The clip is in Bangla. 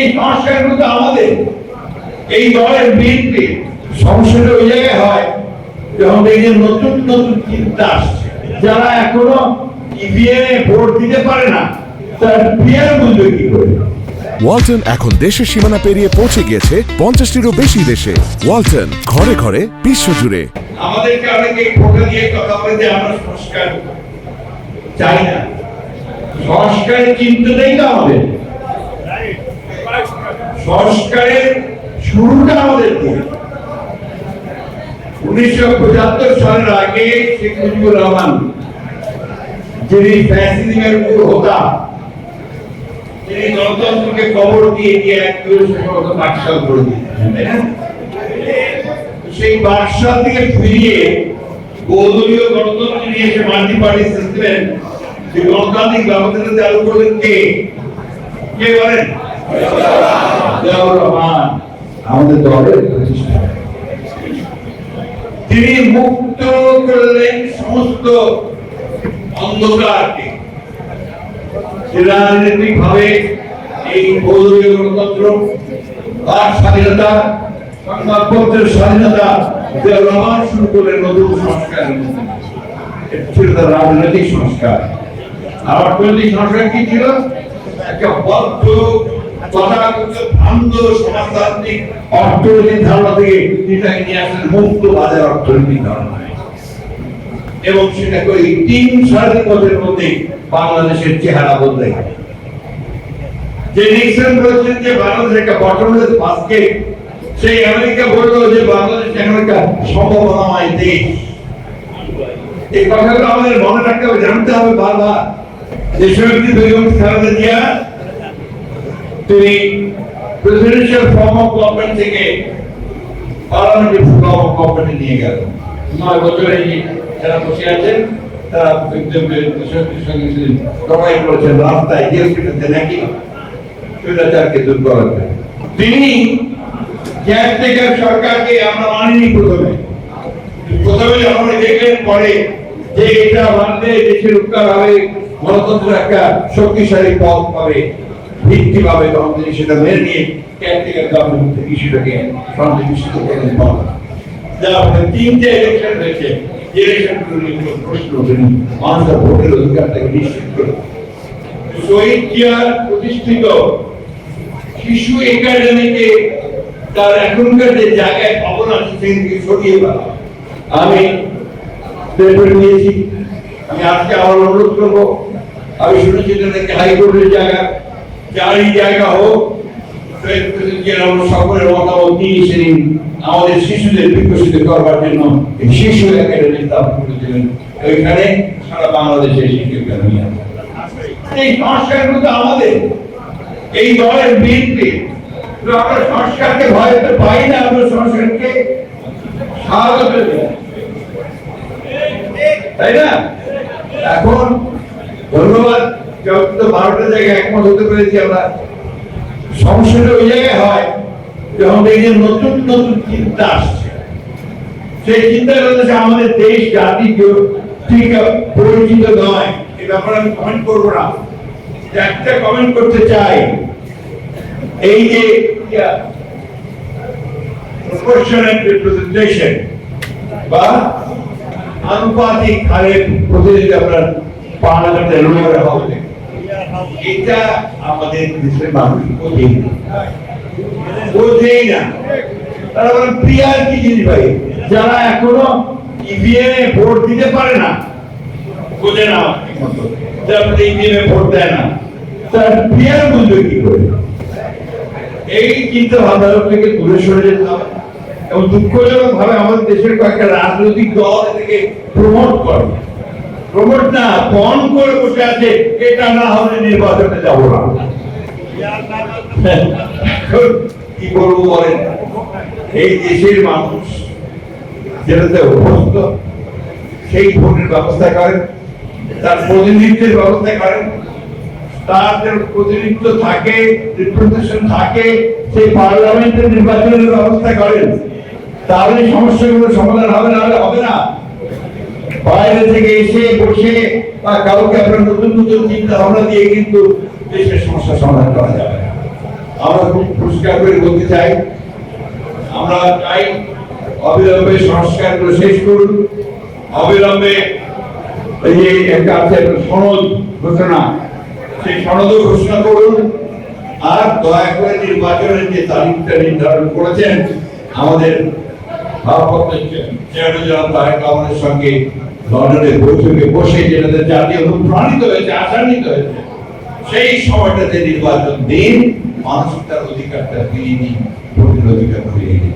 এই সংস্কারগুলো তো আমাদের এই দলের বিএনপি সংসদে ওই জায়গায় হয় যখন দেখি নতুন নতুন চিন্তা আসছে। যারা এখনও ইভিএম ভোট দিতে পারে না তারা পিয়ার বুঝবে কি করে? ওয়ালটন এখন দেশের সীমানা পেরিয়ে পৌঁছে গিয়েছে পঞ্চাশটিরও বেশি দেশে। ওয়ালটন ঘরে ঘরে বিশ্বজুড়ে আমাদেরকে অনেকে দিয়ে কথা বলে যে আমরা সংস্কার চাই না। সংস্কারের চিন্তাটাই তো আমাদের। সংস্কারের শুরুটা আমাদের উনিশশো পঁচাত্তর সালের আগে শেখ মুজিবুর রহমান যিনি ফ্যাসিজমের হতা, তিনি গণতন্ত্রকে কবর দিয়ে দিয়ে এক মতো বাকশাল করে দিয়েছেন তাই না? সেই বাকশাল থেকে ফিরিয়ে বহুদলীয় গণতন্ত্র নিয়ে এসে মাল্টি পার্টি সিস্টেমের যে গণতান্ত্রিক ব্যবস্থা চালু করলেন কে? কে বলেন? আমাদের দলের প্রতিষ্ঠা তিনি মুক্ত করলেন সমস্ত অন্ধকারকে। রাজনৈতিক ভাবে এই বহুদলীয় গণতন্ত্র বাক স্বাধীনতা, সংবাদপত্রের স্বাধীনতা জিয়াউর রহমান শুরু করলেন নতুন সংস্কার। ছিল তার রাজনৈতিক সংস্কার। আর অর্থনৈতিক সংস্কার কি ছিল? একটা বদ্ধ বাংলাদেশের চেহারা বদলে যে নিক্সন বলছেন যে বাংলাদেশ একটা বটমলেস বাস্কেট সেই আমেরিকা বলল যে বাংলাদেশ এখন একটা সম্ভাবনাময় দেশ এই কথাগুলো আমাদের মনে রাখতে হবে, জানতে হবে বারবার। দেশনেত্রী বেগম খালেদা জিয়া তিনি প্রেসিডেন্সিয়াল ফর্ম অফ গভর্নমেন্ট থেকে পার্লামেন্টের ফর্ম অফ গভর্নমেন্টে নিয়ে গেল। নয় বছর যারা বসে আছেন সরকারকে আমরা মানিনি প্রথমে। পরে যে এটা মানলে দেশের উত্তর হবে, গণতন্ত্র একটা শক্তিশালী পথ পাবে। ভিত্তি পাবে তখন তিনি সেটা মেনে নিয়ে কেয়ারটেকার গভর্নমেন্ট থেকে সেটাকে সন্নিবেশিত করেন পাবে যার ফলে তিনটে ইলেকশন হয়েছে প্রশ্ন করে। শহীদ জিয়ার প্রতিষ্ঠিত শিশু একাডেমিকে তার আমি পেপার নিয়েছি। আমি আজকে আবার অনুরোধ করব। আমি শুনেছি নাকি হাইকোর্টের জায়গা। যারই জায়গা হোক আমরা সকলের মতামত নিয়ে সেদিন আমাদের শিশুদের বিকশিত করবার জন্য শিশু একাডেমি স্থাপন করেছিলেন। ওইখানে সারা বাংলাদেশের শিশু একাডেমি এই সংস্কারগুলো তো আমাদের। এই দলের বিএনপি আমরা সংস্কারকে ভয় পেতে পাই না, আমরা সংস্কারকে স্বাগত তাই না? এখন ধন্যবাদ। বারোটা জায়গায় একমত হতে পেরেছি আমরা ওই জায়গায় হয় যখন দেখি নতুন নতুন চিন্তা আসছে। সেই চিন্তা করতে আমাদের দেশ, জাতি ঠিক পরিচিত নয়। এ ব্যাপারে আমি কমেন্ট করব না। একটা কমেন্ট করতে চাই, এই যে বা আনুপাতিক হারে প্রতিনিধি আপনার হবে এটা আমাদের দেশের মানুষ বোঝেই বোঝেই না। তারা বলেন প্রিয়ার কি জিনিস ভাই? যারা এখনও ইভিএম এ ভোট দিতে পারে না, বোঝে না যারা ইভিএম এ ভোট দেয় না, তার প্রিয়ার বুঝবে কি করে? এই চিন্তা ভাবনা থেকে দূরে সরে যেতে হবে। এবং দুঃখজনক ভাবে আমাদের দেশের কয়েকটা রাজনৈতিক দল এটাকে প্রমোট করে। প্রমোট না বন করে বসে আছে, এটা না হলে নির্বাচনে না। কি করব বলেন? এই দেশের মানুষ যেটাতে অভ্যস্ত, সেই ভোটের ব্যবস্থা করেন, তার প্রতিনিধিত্বের ব্যবস্থা করেন। তাদের প্রতিনিধিত্ব থাকে রিপ্রেজেন্টেশন থাকে, সেই পার্লামেন্টের নির্বাচনের ব্যবস্থা করেন। তাহলে সমস্যাগুলো সমাধান হবে, না হলে হবে না। বাইরে থেকে এসে বসে বা কাউকে আপনার নতুন নতুন চিন্তা ভাবনা দিয়ে কিন্তু দেশের সমস্যা সমাধান করা যাবে আমরা খুব পরিষ্কার করে বলতে চাই, আমরা চাই অবিলম্বে সংস্কারগুলো শেষ করুন। অবিলম্বে এই একটা আছে সনদ ঘোষণা, সেই সনদও ঘোষণা করুন। আর দয়া করে নির্বাচনের যে তারিখটা নির্ধারণ করেছেন, আমাদের ভারপ্রাপ্ত সঙ্গে লন্ডনে বৈঠকে বসে যেটাতে জাতীয় অনুপ্রাণিত হয়েছে আশান্বিত হয়েছে, সেই সময়টাতে নির্বাচন দিন মানুষ তার অধিকারটা ফিরিয়ে অধিকার ফিরিয়ে দিন